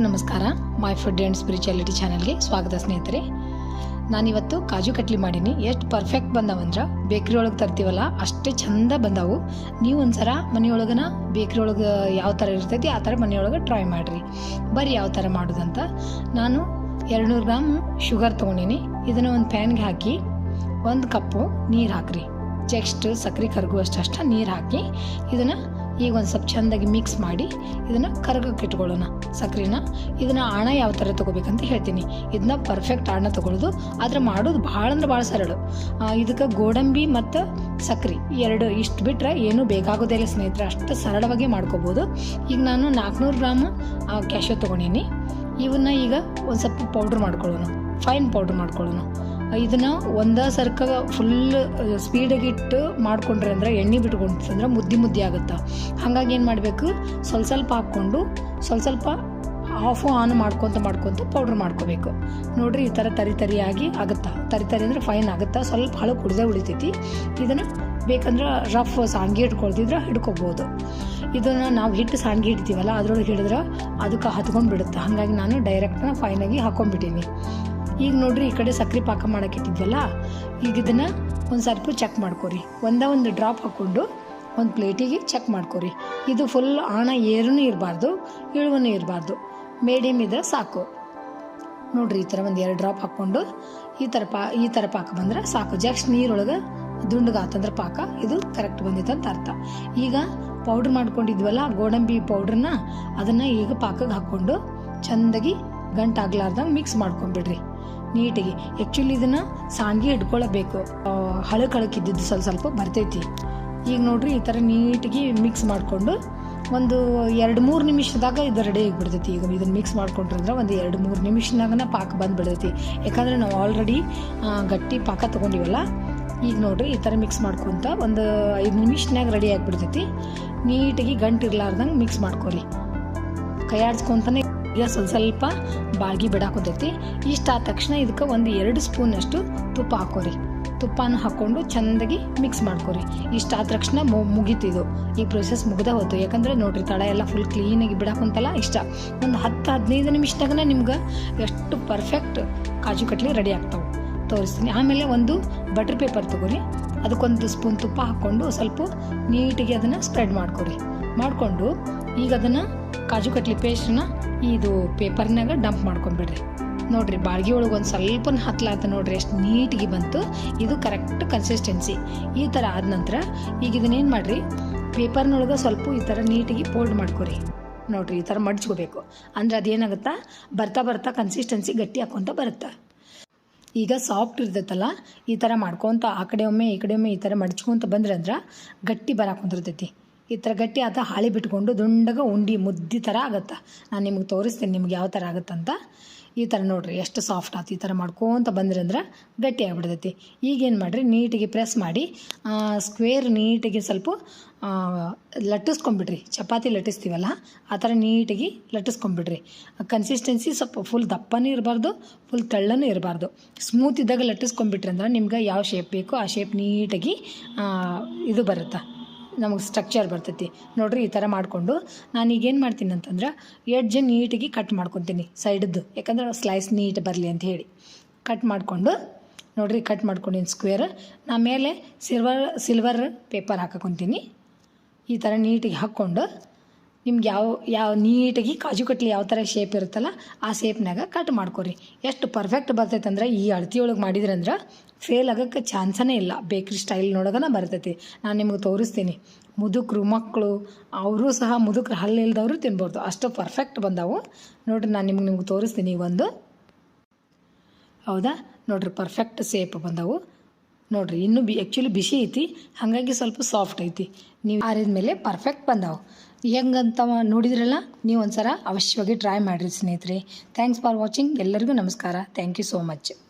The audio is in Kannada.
ಎಲ್ಲರಿಗೂ ನಮಸ್ಕಾರ. ಮೈ ಫುಡ್ ಆ್ಯಂಡ್ ಸ್ಪಿರಿಚುಯಾಲಿಟಿ ಚಾನಲ್ಗೆ ಸ್ವಾಗತ ಸ್ನೇಹಿತರೆ. ನಾನಿವತ್ತು ಕಾಜು ಕಟ್ಲಿ ಮಾಡೀನಿ. ಎಷ್ಟು ಪರ್ಫೆಕ್ಟ್ ಬಂದವಂದ್ರೆ ಬೇಕ್ರಿ ಒಳಗೆ ತರ್ತೀವಲ್ಲ, ಅಷ್ಟೇ ಚಂದ ಬಂದವು. ನೀವು ಒಂದ್ಸಲ ಮನೆಯೊಳಗನ ಬೇಕ್ರಿ ಒಳಗೆ ಯಾವ ಥರ ಇರ್ತೈತಿ, ಆ ಥರ ಮನೆಯೊಳಗೆ ಟ್ರೈ ಮಾಡಿರಿ. ಬರ್ರಿ ಯಾವ ಥರ ಮಾಡೋದಂತ. ನಾನು ಎರಡುನೂರು ಗ್ರಾಮ್ ಶುಗರ್ ತೊಗೊಂಡೀನಿ. ಇದನ್ನು ಒಂದು ಪ್ಯಾನ್ಗೆ ಹಾಕಿ, ಒಂದು ಕಪ್ಪು ನೀರು ಹಾಕ್ರಿ. ಜಸ್ಟ್ ಸಕ್ಕರೆ ಕರಗುವಷ್ಟು ಅಷ್ಟ ನೀರು ಹಾಕಿ, ಇದನ್ನು ಈಗ ಒಂದು ಸ್ವಲ್ಪ ಚೆಂದಾಗಿ ಮಿಕ್ಸ್ ಮಾಡಿ ಇದನ್ನು ಕರಗಕ್ಕೆ ಇಟ್ಕೊಳ್ಳೋಣ. ಸಕ್ಕರೆನ ಇದನ್ನು ಹಣ ಯಾವ ಥರ ತೊಗೋಬೇಕಂತ ಹೇಳ್ತೀನಿ. ಇದನ್ನ ಪರ್ಫೆಕ್ಟ್ ಆಣ ತೊಗೊಳ್ಳೋದು ಆದರೆ ಮಾಡೋದು ಭಾಳ ಅಂದ್ರೆ ಭಾಳ ಸರಳ. ಇದಕ್ಕೆ ಗೋಡಂಬಿ ಮತ್ತು ಸಕ್ಕರೆ ಎರಡು ಇಷ್ಟು ಬಿಟ್ಟರೆ ಏನೂ ಬೇಕಾಗೋದೇ ಇಲ್ಲ ಸ್ನೇಹಿತರೆ. ಅಷ್ಟು ಸರಳವಾಗಿ ಮಾಡ್ಕೋಬೋದು. ಈಗ ನಾನು ನಾಲ್ಕುನೂರು ಗ್ರಾಮ್ ಕ್ಯಾಶೋ ತೊಗೊಂಡೀನಿ. ಇವನ್ನ ಈಗ ಒಂದು ಸ್ವಲ್ಪ ಪೌಡ್ರ್ ಮಾಡ್ಕೊಳ್ಳೋಣ. ಫೈನ್ ಪೌಡ್ರ್ ಮಾಡ್ಕೊಳ್ಳೋಣ. ಇದನ್ನ ಒಂದ ಸರ್ಕ ಫುಲ್ ಸ್ಪೀಡಾಗಿ ಇಟ್ಟು ಮಾಡ್ಕೊಂಡ್ರೆ ಅಂದ್ರೆ ಎಣ್ಣೆ ಬಿಟ್ಕೊಂಡ್ರೆ ಮುದ್ದಿ ಮುದ್ದಿ ಆಗುತ್ತೆ? ಹಾಗಾಗಿ ಏನು ಮಾಡಬೇಕು? ಸ್ವಲ್ಪ ಸ್ವಲ್ಪ ಹಾಕ್ಕೊಂಡು ಸ್ವಲ್ಪ ಸ್ವಲ್ಪ ಆಫು ಆನ್ ಮಾಡ್ಕೊತ ಮಾಡ್ಕೊತ ಪೌಡ್ರ್ ಮಾಡ್ಕೋಬೇಕು. ನೋಡ್ರಿ ಈ ಥರ ತರಿ ತರಿಯಾಗಿ ಆಗುತ್ತಾ? ತರಿ ತರಿ ಅಂದ್ರೆ ಫೈನ್ ಆಗುತ್ತಾ? ಸ್ವಲ್ಪ ಹಳು ಕುಡ್ದೇ ಉಳಿತೈತಿ. ಇದನ್ನು ಬೇಕಂದ್ರೆ ರಫ್ ಸಾಂಗಿ ಇಟ್ಕೊಳ್ತಿದ್ರೆ ಹಿಡ್ಕೋಬೋದು. ಇದನ್ನು ನಾವು ಹಿಟ್ಟು ಸಾಂಗಿ ಹಿಡ್ತೀವಲ್ಲ, ಅದ್ರೊಳಗೆ ಹಿಡಿದ್ರೆ ಅದಕ್ಕೆ ಹತ್ಕೊಂಡ್ಬಿಡುತ್ತೆ ಹಾಗಾಗಿ ನಾನು ಡೈರೆಕ್ಟ್ನ ಫೈನಾಗಿ ಹಾಕೊಂಡ್ಬಿಟ್ಟೀನಿ. ಈಗ ನೋಡ್ರಿ ಈ ಕಡೆ ಸಕ್ಕರೆ ಪಾಕ ಇಟ್ಟಿದ್ವಲ್ಲ, ಈಗ ಇದನ್ನು ಒಂದು ಸ್ವಲ್ಪ ಚೆಕ್ ಮಾಡ್ಕೊರಿ. ಒಂದೇ ಒಂದು ಡ್ರಾಪ್ ಹಾಕ್ಕೊಂಡು ಒಂದು ಪ್ಲೇಟಿಗೆ ಚೆಕ್ ಮಾಡ್ಕೊರಿ. ಇದು ಫುಲ್ ಆಣ ಏರೂ ಇರಬಾರ್ದು, ಇಳುವನು ಇರಬಾರ್ದು. ಮೀಡಿಯಮ್ ಇದ್ರೆ ಸಾಕು. ನೋಡ್ರಿ ಈ ಥರ ಒಂದು ಎರಡು ಡ್ರಾಪ್ ಹಾಕ್ಕೊಂಡು ಈ ಥರ ಪಾ, ಈ ಥರ ಪಾಕ ಬಂದ್ರೆ ಸಾಕು. ಜಸ್ಟ್ ನೀರೊಳಗೆ ದುಂಡಗಾತಂದ್ರೆ ಪಾಕ ಇದು ಕರೆಕ್ಟ್ ಬಂದಿತ್ತು ಅಂತ ಅರ್ಥ. ಈಗ ಪೌಡ್ರ್ ಮಾಡ್ಕೊಂಡಿದ್ವಲ್ಲ, ಗೋಡಂಬಿ ಪೌಡ್ರನ್ನ ಅದನ್ನು ಈಗ ಪಾಕಕ್ಕೆ ಹಾಕ್ಕೊಂಡು ಚೆಂದಾಗಿ ಗಂಟಾಗ್ಲಾರ್ದಂಗೆ ಮಿಕ್ಸ್ ಮಾಡ್ಕೊಂಬಿಡ್ರಿ. ನೀಟಾಗಿ. ಆ್ಯಕ್ಚುಲಿ ಇದನ್ನು ಸಾಂಗಿ ಇಟ್ಕೊಳ್ಳಬೇಕು ಹಳಕ್ ಹಳಕಿದ್ದಿದ್ದು ಸ್ವಲ್ಪ ಸ್ವಲ್ಪ ಬರ್ತೈತಿ. ಈಗ ನೋಡ್ರಿ ಈ ಥರ ನೀಟಾಗಿ ಮಿಕ್ಸ್ ಮಾಡಿಕೊಂಡು ಒಂದು ಎರಡು ಮೂರು ನಿಮಿಷದಾಗ ಇದು ರೆಡಿ ಆಗಿಬಿಡ್ತೈತಿ. ಈಗ ಇದನ್ನು ಮಿಕ್ಸ್ ಮಾಡ್ಕೊಂಡ್ರಂದ್ರೆ ಒಂದು ಎರಡು ಮೂರು ನಿಮಿಷನಾಗನ ಪಾಕ ಬಂದುಬಿಡ್ತೈತಿ. ಯಾಕಂದರೆ ನಾವು ಆಲ್ರೆಡಿ ಗಟ್ಟಿ ಪಾಕ ತೊಗೊಂಡಿವಲ್ಲ, ಈಗ ನೋಡ್ರಿ ಈ ಥರ ಮಿಕ್ಸ್ ಮಾಡ್ಕೊತ ಒಂದು ಐದು ನಿಮಿಷನಾಗ ರೆಡಿ ಆಗಿಬಿಡ್ತೈತಿ. ನೀಟಾಗಿ ಗಂಟು ಇರ್ಲಾರ್ದಂಗೆ ಮಿಕ್ಸ್ ಮಾಡ್ಕೊರಿ. ಕೈಯಾಡ್ಸ್ಕೊತಾನೆ ಈಗ ಸ್ವಲ್ಪ ಸ್ವಲ್ಪ ಬಾಳ್ಗಿ ಬಿಡಾಕೋತೈತಿ. ಇಷ್ಟ ಆದ ತಕ್ಷಣ ಇದಕ್ಕೆ ಒಂದು ಎರಡು ಸ್ಪೂನಷ್ಟು ತುಪ್ಪ ಹಾಕೋರಿ. ತುಪ್ಪನ ಹಾಕ್ಕೊಂಡು ಚೆಂದಾಗಿ ಮಿಕ್ಸ್ ಮಾಡ್ಕೊರಿ. ಇಷ್ಟ ಆದ ತಕ್ಷಣ ಮುಗೀತಿದು ಈ ಪ್ರೊಸೆಸ್ ಮುಗ್ದ ಹೋಯ್ತು ಯಾಕಂದ್ರೆ ನೋಡ್ರಿ ತಳ ಎಲ್ಲ ಫುಲ್ ಕ್ಲೀನಾಗಿ ಬಿಡಾಕೊಂತಲ್ಲ ಇಷ್ಟ. ಒಂದು ಹತ್ತು ಹದಿನೈದು ನಿಮಿಷದಾಗನ ನಿಮ್ಗೆ ಎಷ್ಟು ಪರ್ಫೆಕ್ಟ್ ಕಾಜು ಕಟ್ಲಿ ರೆಡಿ ಆಗ್ತಾವೆ. ತೋರಿಸ್ತೀನಿ. ಆಮೇಲೆ ಒಂದು ಬಟರ್ ಪೇಪರ್ ತೊಗೊರಿ. ಅದಕ್ಕೊಂದು ಸ್ಪೂನ್ ತುಪ್ಪ ಹಾಕ್ಕೊಂಡು ಸ್ವಲ್ಪ ನೀಟಿಗೆ ಅದನ್ನು ಸ್ಪ್ರೆಡ್ ಮಾಡ್ಕೊರಿ. ಮಾಡಿಕೊಂಡು ಈಗ ಅದನ್ನು ಕಾಜು ಕಟ್ಲಿ ಪೇಸ್ಟ್ನ ಇದು ಪೇಪರ್ನಾಗ ಡಂಪ್ ಮಾಡ್ಕೊಂಬಿಡ್ರಿ. ನೋಡ್ರಿ, ಬಾಳ್ಗಿ ಒಳಗೆ ಒಂದು ಸ್ವಲ್ಪನ ಹತ್ಲಾತ ನೋಡ್ರಿ, ಎಷ್ಟು ನೀಟಿಗೆ ಬಂತು. ಇದು ಕರೆಕ್ಟ್ ಕನ್ಸಿಸ್ಟೆನ್ಸಿ ಈ ಥರ ಆದ ನಂತರ ಈಗ ಇದನ್ನೇನು ಮಾಡಿರಿ? ಪೇಪರ್ನೊಳಗೆ ಸ್ವಲ್ಪ ಈ ಥರ ನೀಟಿಗೆ ಫೋಲ್ಡ್ ಮಾಡ್ಕೊರಿ. ನೋಡ್ರಿ, ಈ ಥರ ಮಡ್ಚ್ಕೋಬೇಕು. ಅಂದ್ರೆ ಅದೇನಾಗುತ್ತಾ? ಬರ್ತಾ ಬರ್ತಾ ಕನ್ಸಿಸ್ಟೆನ್ಸಿ ಗಟ್ಟಿ ಹಾಕ್ಕೊಂತ ಬರುತ್ತೆ. ಈಗ ಸಾಫ್ಟ್ ಇರ್ತೈತಲ್ಲ, ಈ ಥರ ಮಾಡ್ಕೊತ ಆ ಕಡೆ ಒಮ್ಮೆ ಈ ಕಡೆ ಒಮ್ಮೆ ಈ ಥರ ಮಡ್ಚ್ಕೊತ ಬಂದ್ರೆ ಅಂದ್ರೆ ಗಟ್ಟಿ ಬರಾಕೊಂತಿರ್ತೈತಿ ಈ ಥರ ಗಟ್ಟಿ ಆತ ಹಾಳಿ ಬಿಟ್ಕೊಂಡು ದುಂಡಗ ಉಂಡಿ ಮುದ್ದಿ ಥರ ಆಗುತ್ತೆ. ನಾನು ನಿಮ್ಗೆ ತೋರಿಸ್ತೀನಿ ನಿಮ್ಗೆ ಯಾವ ಥರ ಆಗುತ್ತಂತ. ಈ ಥರ ನೋಡ್ರಿ, ಎಷ್ಟು ಸಾಫ್ಟ್ ಆಯ್ತು ಈ ಥರ ಮಾಡ್ಕೊತ ಬಂದ್ರಿ ಅಂದ್ರೆ ಗಟ್ಟಿ ಆಗಿಬಿಡ್ತೈತಿ. ಈಗೇನು ಮಾಡಿರಿ, ನೀಟಿಗೆ ಪ್ರೆಸ್ ಮಾಡಿ ಸ್ಕ್ವೇರ್ ನೀಟಿಗೆ ಸ್ವಲ್ಪ ಲಟ್ಟಿಸ್ಕೊಂಬಿಡ್ರಿ. ಚಪಾತಿ ಲಟ್ಟಿಸ್ತೀವಲ್ಲ, ಆ ಥರ ನೀಟಾಗಿ ಲಟ್ಟಿಸ್ಕೊಂಬಿಡ್ರಿ. ಕನ್ಸಿಸ್ಟೆನ್ಸಿ ಸ್ವಲ್ಪ ಫುಲ್ ದಪ್ಪನೂ ಇರಬಾರ್ದು ಫುಲ್ ತೆಳ್ಳನೂ ಇರಬಾರ್ದು. ಸ್ಮೂತ್ ಇದ್ದಾಗ ಲಟ್ಟಿಸ್ಕೊಂಬಿಟ್ರಿ ಅಂದ್ರೆ ನಿಮ್ಗೆ ಯಾವ ಶೇಪ್ ಬೇಕೋ ಆ ಶೇಪ್ ನೀಟಾಗಿ ಇದು ಬರುತ್ತೆ. ನಮಗೆ ಸ್ಟ್ರಕ್ಚರ್ ಬರ್ತೈತಿ. ನೋಡ್ರಿ ಈ ಥರ ಮಾಡಿಕೊಂಡು ನಾನು ಈಗೇನು ಮಾಡ್ತೀನಿ ಅಂತಂದ್ರೆ ಎಡ್ಜ್ ನೀಟಾಗಿ ಕಟ್ ಮಾಡ್ಕೊತೀನಿ ಸೈಡದ್ದು ಯಾಕಂದ್ರೆ ಸ್ಲೈಸ್ ನೀಟ್ ಬರಲಿ ಅಂತ ಹೇಳಿ. ಕಟ್ ಮಾಡಿಕೊಂಡು, ನೋಡ್ರಿ ಕಟ್ ಮಾಡ್ಕೊಂಡಿನಿ ಸ್ಕ್ವೇರ್ ನಾ ಮೇಲೆ ಸಿಲ್ವರ್ ಸಿಲ್ವರ್ ಪೇಪರ್ ಹಾಕಕೊಂತೀನಿ. ಈ ಥರ ನೀಟಿಗೆ ಹಾಕ್ಕೊಂಡು ನಿಮ್ಗೆ ಯಾವ ಯಾವ ನೀಟಾಗಿ ಕಾಜು ಕಟ್ಲಿ ಯಾವ ಥರ ಶೇಪ್ ಇರುತ್ತಲ್ಲ ಆ ಶೇಪ್ನಾಗ ಕಟ್ ಮಾಡ್ಕೊರಿ. ಎಷ್ಟು ಪರ್ಫೆಕ್ಟ್ ಬರ್ತೈತೆ ಅಂದ್ರೆ ಈ ಅಳತಿ ಒಳಗೆ ಮಾಡಿದ್ರಂದ್ರೆ ಫೇಲ್ ಆಗೋಕ್ಕೆ ಚಾನ್ಸನೇ ಇಲ್ಲ. ಬೇಕ್ರಿ ಸ್ಟೈಲ್ ನೋಡೋದನ್ನ ಬರ್ತೈತಿ. ನಾನು ನಿಮ್ಗೆ ತೋರಿಸ್ತೀನಿ. ಮುದುಕರು ಮಕ್ಕಳು ಅವರು ಸಹ ಮುದುಕರು ಹಲ್ಲು ಇಲ್ದವರು ತಿನ್ಬೋದು. ಅಷ್ಟು ಪರ್ಫೆಕ್ಟ್ ಬಂದವು. ನೋಡ್ರಿ ನಾನು ನಿಮ್ಗೆ ನಿಮ್ಗೆ ತೋರಿಸ್ತೀನಿ ಒಂದು. ಹೌದಾ? ನೋಡ್ರಿ ಪರ್ಫೆಕ್ಟ್ ಸೇಪ್ ಬಂದವು. ನೋಡ್ರಿ ಇನ್ನೂ ಬಿ ಆ್ಯಕ್ಚುಲಿ ಬಿಸಿ ಐತಿ. ಹಾಗಾಗಿ ಸ್ವಲ್ಪ ಸಾಫ್ಟ್ ಐತಿ. ನೀವು ಆರಿದ ಮೇಲೆ ಪರ್ಫೆಕ್ಟ್ ಬಂದವು. ಹೆಂಗಂತ ನೋಡಿದ್ರಲ್ಲ ನೀವು ಒಂದ್ಸಲ ಅವಶ್ಯವಾಗಿ ಟ್ರೈ ಮಾಡಿರಿ ಸ್ನೇಹಿತರೆ. ಥ್ಯಾಂಕ್ಸ್ ಫಾರ್ ವಾಚಿಂಗ್ ಎಲ್ಲರಿಗೂ ನಮಸ್ಕಾರ. Thank you so much